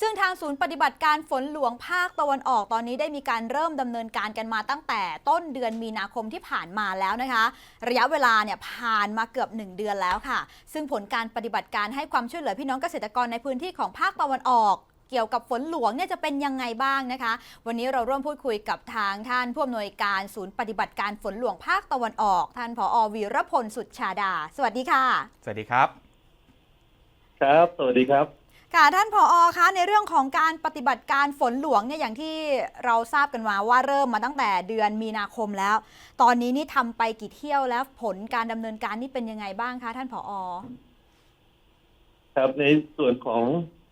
ซึ่งทางศูนย์ปฏิบัติการฝนหลวงภาคตะวันออกตอนนี้ได้มีการเริ่มดำเนินการกันมาตั้งแต่ต้นเดือนมีนาคมที่ผ่านมาแล้วนะคะ ระยะเวลาเนี่ยผ่านมาเกือบ 1 เดือนแล้วค่ะ ซึ่งผลการปฏิบัติการให้ความช่วยเหลือพี่น้องเกษตรกรในพื้นที่ของภาคตะวันออกเกี่ยวกับฝนหลวงเนี่ยจะเป็นยังไงบ้างนะคะ วันนี้เราร่วมพูดคุยกับทางท่านผู้อำนวยการศูนย์ปฏิบัติการฝนหลวงภาคตะวันออก ท่านผอวีรพลสุดชาดา สวัสดีค่ะ สวัสดีครับ ครับ สวัสดีครับ ค่ะท่านผอคะในเรื่องของการปฏิบัติการฝนหลวงเนี่ยอย่างที่เราทราบกันมาว่าเริ่มมาตั้งแต่เดือนมีนาคมแล้ว ตอนนี้นี่ทำไปกี่เที่ยวแล้วผลการดำเนินการนี่เป็นยังไงบ้างคะท่านผอครับในส่วนของ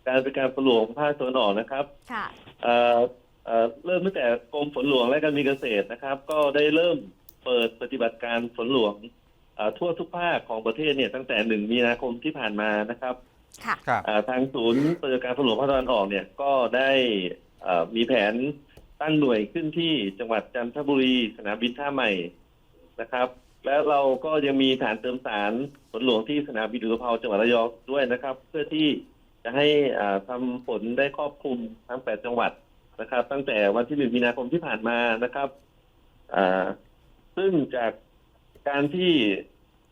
การเป็นการฝนหลวงภาคตะวันออกนะครับค่ะ เอ่อเอ่อเริ่มตั้งแต่กรมฝนหลวงและการมีเกษตรนะครับ ก็ได้เริ่มเปิดปฏิบัติการฝนหลวงเอ่อทั่วทุกภาคของประเทศเนี่ยตั้งแต่หนึ่งมีนาคมที่ผ่านมานะครับ ค่ะครับอ่าทางศูนย์ปฏิบัติการฝนหลวงภาคตะวันออกเนี่ยก็ได้เอ่อมีแผนตั้งหน่วยขึ้นที่จังหวัดจันทบุรีสนามบินท่าใหม่นะครับ และเราก็ยังมีฐานเติมสารฝนหลวงที่สนามบินอุตภเปาจังหวัดระยองด้วยนะครับ เพื่อที่จะให้อ่าทำฝนได้ครอบคลุมทั้ง8จังหวัดนะครับ ตั้งแต่วันที่1มีนาคมที่ผ่านมานะครับอ่าซึ่งจากการที่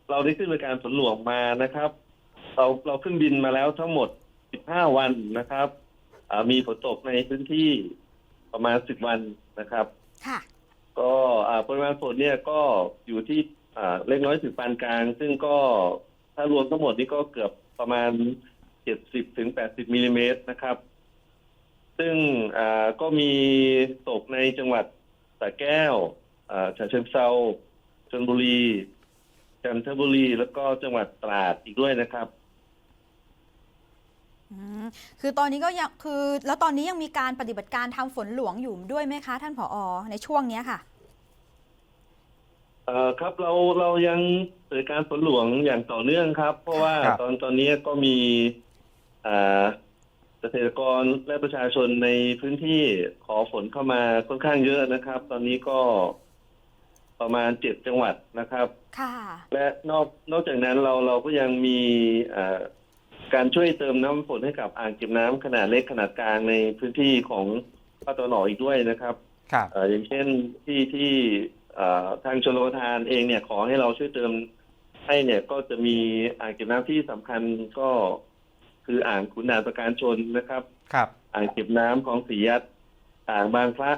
เราได้ขึ้นบริการฝนหลวงมานะครับ เราเราขึ้นบินมาแล้วทั้งหมด 15 วันนะครับอ่ามีฝนตกในพื้นที่ประมาณ 10 วันนะครับ ค่ะ ก็อ่าปริมาณฝนเนี่ยก็อยู่ที่อ่าเล็กน้อยถึงปานกลาง ซึ่งก็ถ้ารวมทั้งหมดนี่ก็เกือบประมาณ 70ถึง80มิลลิเมตรนะครับ ซึ่งอ่าก็มีตกในจังหวัดสระแก้วอ่าฉะเชิงเซาชลบุรีจันทบุรีแล้วก็จังหวัดตราดอีกด้วยนะครับ อืมคือตอนนี้ก็ยังคือแล้วตอนนี้ยังมีการปฏิบัติการทำฝนหลวงอยู่ด้วยไหมคะ ท่านผอในช่วงเนี้ยค่ะ เอ่อครับเราเรายังเปิดการฝนหลวงอย่างต่อเนื่องครับ เพราะว่าครับ ตอนตอนนี้ก็มีอ่าเกษตรกรและประชาชนในพื้นที่ขอฝนเข้ามาค่อนข้างเยอะนะครับ ตอนนี้ก็ประมาณเจ็ดจังหวัดนะครับ ค่ะ และนอกนอกจากนั้นเราเราก็ยังมีอ่า การช่วยเติมน้ำฝนให้กับอ่างเก็บน้ำขนาดเล็กขนาดกลางในพื้นที่ของภาคตะวันออกอีกด้วยนะครับครับเอ่ออย่างเช่นที่ที่เอ่อทางชลประทานเองเนี่ยขอให้เราช่วยเติมให้เนี่ยก็จะมีอ่างเก็บน้ำที่สำคัญก็คืออ่างขุนด่านประการชนนะครับ ครับอ่างเก็บน้ำของสียัดอ่างบางพระ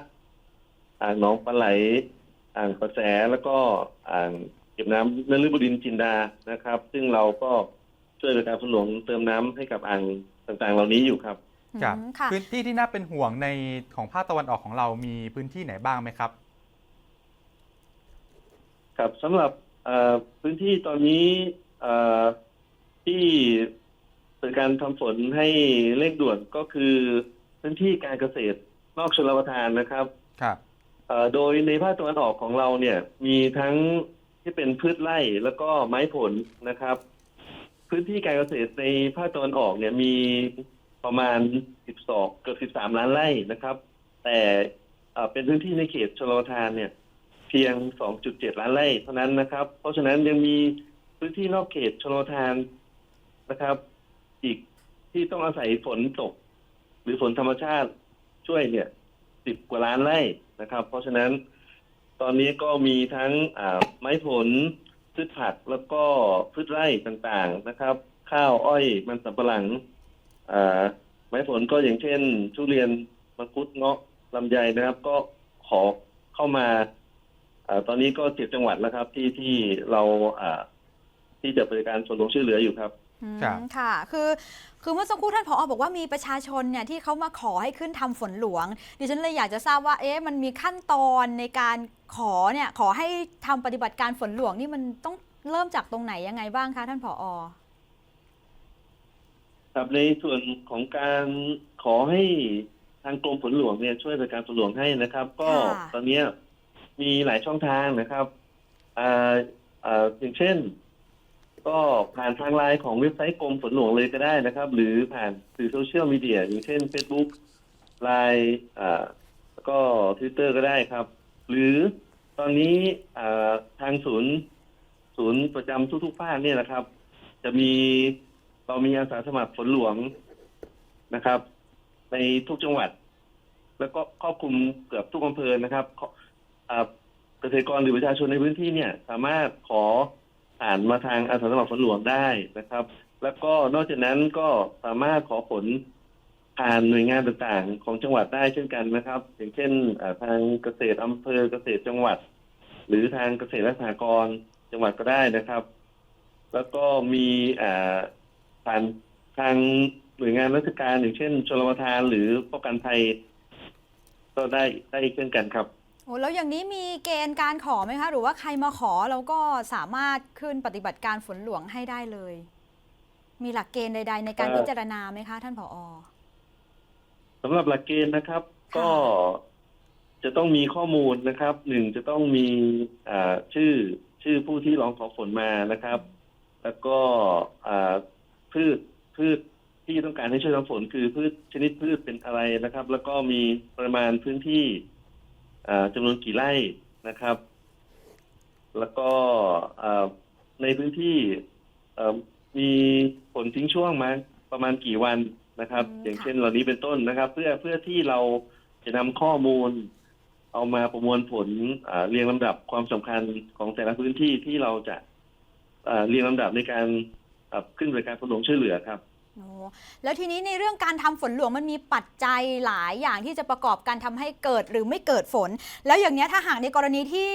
อ่างหนองปลาไหล อ่างประแสแล้วก็อ่างเก็บน้ำนฤบดินจินดานะครับ ซึ่งเราก็ ช่วยบริการฝนหลวงเติมน้ำให้กับอ่างต่างๆ เหล่านี้อยู่ครับครับอืมค่ะพื้นที่ที่น่าเป็นห่วงในของภาคตะวันออกของเรามีพื้นที่ไหนบ้างไหมครับ ครับสำหรับเอ่อพื้นที่ตอนนี้เอ่อที่เป็นการทำฝนให้เร่งด่วนก็คือพื้นที่การเกษตรนอกชลประทานนะครับครับเอ่อโดยในภาคตะวันออกของเราเนี่ยมีทั้งที่เป็นพืชไร่แล้วก็ไม้ผลนะครับ พื้นที่การเกษตรในภาคตะวันออกเนี่ยมีประมาณ 12 เกือบ13 ล้านไร่นะครับ แต่เป็นพื้นที่ในเขตชลประทานเนี่ยเพียง 2.7 ล้านไร่เท่านั้นนะครับ เพราะฉะนั้นยังมีพื้นที่นอกเขตชลประทานนะครับ อีกที่ต้องอาศัยฝนตก หรือฝนธรรมชาติช่วยเนี่ยสิบกว่าล้านไร่นะครับ เพราะฉะนั้นตอนนี้ก็มีทั้งไม้ผล พืชผักแล้วก็พืชไร่ต่างๆนะครับ ข้าวอ้อยมันสำปะหลังอไม้ผลก็อย่างเช่น ทุเรียนมังคุดเงาะลำไยนะครับ ก็ขอเข้ามาอตอนนี้ก็เจ็ดจังหวัดแล้วครับ ที่ที่เราอ่าที่จะบริการส่วนลงช่วยเหลืออยู่ครับ อืมครับ ค่ะ คือ คือเมื่อสักครู่ท่านผอบอกว่ามีประชาชนเนี่ยที่เขามาขอให้ขึ้นทำฝนหลวง ดิฉันเลยอยากจะทราบว่า เอ๊ะ มันมีขั้นตอนในการขอเนี่ย ขอให้ทำปฏิบัติการฝนหลวงนี่มันต้องเริ่มจากตรงไหนยังไงบ้างคะท่านผอครับในส่วนของการขอให้ทางกรมฝนหลวงเนี่ยช่วยบริการฝนหลวงให้นะครับ ก็ค่ะตอนเนี้ยมีหลายช่องทางนะครับอ่าอ่าอย่างเช่น ก็ผ่านทางไลน์ของเว็บไซต์กรมฝนหลวงเลยก็ได้นะครับ หรือผ่านสื่อโซเชียลมีเดียอย่างเช่น Facebook ไลน์อ่าแล้วก็ Twitter ก็ได้ครับ หรือตอนนี้ทางศูนย์ศูนย์ประจำทุกๆภาคเนี่ยนะครับ จะมีเรามีอาสาสมัครฝนหลวงนะครับ ในทุกจังหวัด แล้วก็ครอบคลุมเกือบทุกอำเภอนะครับเกษตรกรหรือประชาชนในพื้นที่เนี่ย สามารถขอ ผ่านมาทางอาสาสมัครฝนหลวงได้นะครับ แล้วก็นอกจากนั้นก็สามารถขอผลผ่านหน่วยงานต่างๆ ของจังหวัดได้เช่นกันนะครับ อย่างเช่นทางเกษตรอำเภอเกษตรจังหวัด หรือทางเกษตรและสหกรณ์จังหวัดก็ได้นะครับ แล้วก็มีอ่าผ่านทางหน่วยงานราชการอย่างเช่นชลประทานหรือป้องกันภัยก็ได้ได้เช่นกันครับ โอ้แล้วอย่างนี้มีเกณฑ์การขอไหมคะ หรือว่าใครมาขอเราก็สามารถขึ้นปฏิบัติการฝนหลวงให้ได้เลย มีหลักเกณฑ์ใด ๆ ในการเอ่อพิจารณาไหมคะ ท่านผอสำหรับหลักเกณฑ์นะครับค่ะก็จะต้องมีข้อมูลนะครับหนึ่งจะต้องมีอ่าชื่อชื่อผู้ที่ร้องขอฝนมานะครับ แล้วก็อ่าพืชพืชที่ต้องการให้ช่วยทำฝนคือพืชชนิดพืชเป็นอะไรนะครับ แล้วก็มีปริมาณพื้นที่อ่า จำนวนกี่ไร่นะครับ แล้วก็อ่าในพื้นที่เอ่อมีฝนทิ้งช่วงมาประมาณกี่วันนะครับอืมอย่างค่ะเช่นเหล่านี้เป็นต้นนะครับ เพื่อเพื่อที่เราจะนำข้อมูล เอามาประมวลผลอ่าเรียงลำดับความสำคัญของแต่ละพื้นที่ที่เราจะอ่าเรียงลำดับในการอ่าขึ้นบริการฝนหลวงช่วยเหลือครับ โอ้แล้วทีนี้ในเรื่องการทำฝนหลวงมันมีปัจจัยหลายอย่างที่จะประกอบการทำให้เกิดหรือไม่เกิดฝน แล้วอย่างนี้ถ้าหากในกรณีที่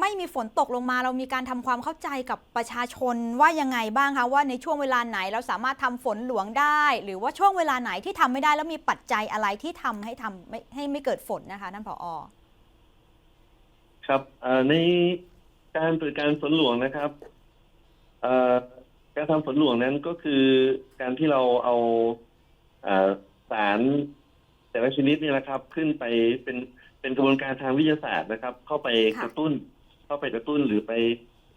ไม่มีฝนตกลงมาเรามีการทำความเข้าใจกับประชาชนว่ายังไงบ้างคะว่าในช่วงเวลาไหนเราสามารถทำฝนหลวงได้ หรือว่าช่วงเวลาไหนที่ทำไม่ได้แล้วมีปัจจัยอะไรที่ทำให้ทำไม่ให้ไม่เกิดฝนนะคะท่านผอครับในการบริดการฝนหลวงนะครับ การทำฝนหลวงนั้นก็คือการที่เราเอาเอ่อสารแต่ละชนิดเนี่ยนะครับ ขึ้นไปเป็นเป็นกระบวนการทางวิทยาศาสตร์นะครับ เข้าไปค่ะกระตุ้น เข้าไปกระตุ้นหรือไป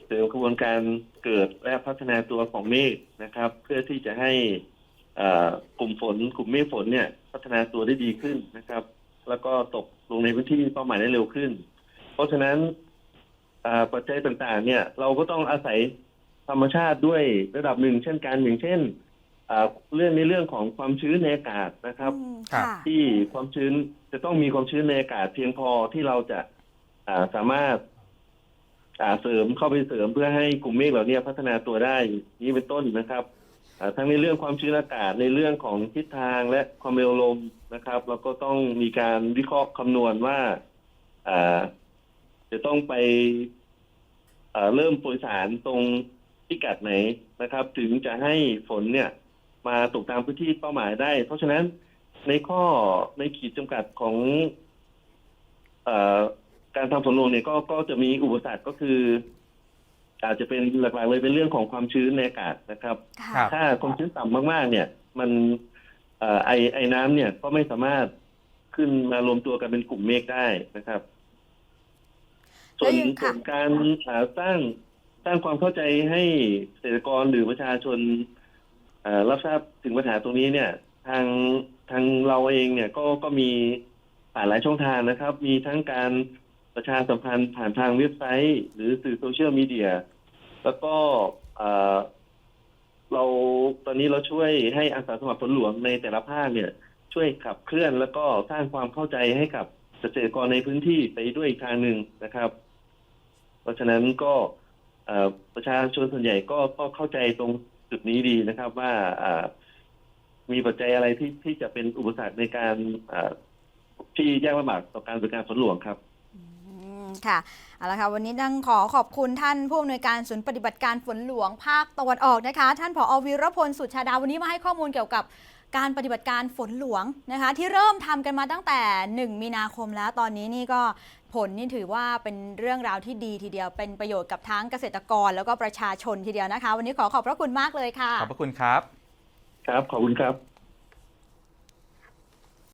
เสริมกระบวนการเกิดและพัฒนาตัวของเมฆนะครับ เพื่อที่จะให้เอ่อกลุ่มฝนกลุ่มเมฆฝนเนี่ย พัฒนาตัวได้ดีขึ้นนะครับ แล้วก็ตกลงในพื้นที่เป้าหมายได้เร็วขึ้น เพราะฉะนั้นอ่าปัจจัยต่างๆ เนี่ย เราก็ต้องอาศัย ธรรมชาติด้วยระดับหนึ่งเช่นกันอย่างเช่นอ่าเรื่องในเรื่องของความชื้นในอากาศนะครับอืมครับค่ะที่ความชื้นจะต้องมีความชื้นในอากาศเพียงพอที่เราจะอ่าสามารถอ่าเสริมเข้าไปเสริมเพื่อให้กลุ่มเมฆเหล่านี้พัฒนาตัวได้นี้เป็นต้นนะครับอ่าทั้งในเรื่องความชื้นอากาศในเรื่องของทิศทางและความเร็วลมนะครับ เราก็ต้องมีการวิเคราะห์คำนวณว่าอ่าจะต้องไปอ่าเริ่มโปรยสารตรง พิกัดไหนนะครับ ถึงจะให้ฝนเนี่ย มาตกตามพื้นที่เป้าหมายได้ เพราะฉะนั้นในข้อในขีดจำกัดของเออการทำฝนหลวงเนี่ยก็ก็จะมีอุปสรรคก็คือ อาจจะเป็นหลักๆเลยเป็นเรื่องของความชื้นในอากาศนะครับค่ะครับถ้าความชื้นต่ำมากๆ เนี่ย มันเอ่อไอไอน้ำเนี่ยก็ไม่สามารถขึ้นมารวมตัวกันเป็นกลุ่มเมฆได้นะครับ ส่วนแล้วยังค่ะส่วนการอ่าสร้าง สร้างความเข้าใจให้เกษตรกรหรือประชาชนรับทราบถึงปัญหาตรงนี้เนี่ย ทางทางเราเองเนี่ยก็ก็มีผ่านหลายช่องทางนะครับ มีทั้งการประชาสัมพันธ์ผ่านทางเว็บไซต์ หรือสื่อโซเชียลมีเดียแล้วก็เราตอนนี้เราช่วยให้อาสาสมัครฝนหลวงในแต่ละภาคเนี่ย ช่วยขับเคลื่อนแล้วก็สร้างความเข้าใจให้กับเกษตรกรในพื้นที่ไปด้วยอีกทางหนึ่งนะครับ เพราะฉะนั้นก็ ประชาชนส่วนใหญ่ก็ก็เข้าใจตรงจุดนี้ดีนะครับ ว่ามีปัจจัยอะไรที่ที่จะเป็นอุปสรรคในการที่ยากลำบากต่อการบริการฝนหลวงครับค่ะเอาละค่ะวันนี้ดังขอขอบคุณท่านผู้อำนวยการศูนย์ปฏิบัติการฝนหลวงภาคตะวันออกนะคะ ท่านผอวีรพลสุชาดาวันนี้มาให้ข้อมูลเกี่ยวกับ การปฏิบัติการฝนหลวงนะคะที่เริ่มทำกันมาตั้งแต่ 1 มีนาคมแล้วตอนนี้นี่ก็ผลนี่ถือว่าเป็นเรื่องราวที่ดีทีเดียวเป็นประโยชน์กับทั้งเกษตรกรแล้วก็ประชาชนทีเดียวนะคะ วันนี้ขอขอบพระคุณมากเลยค่ะ ขอบพระคุณครับ ครับขอบคุณครับ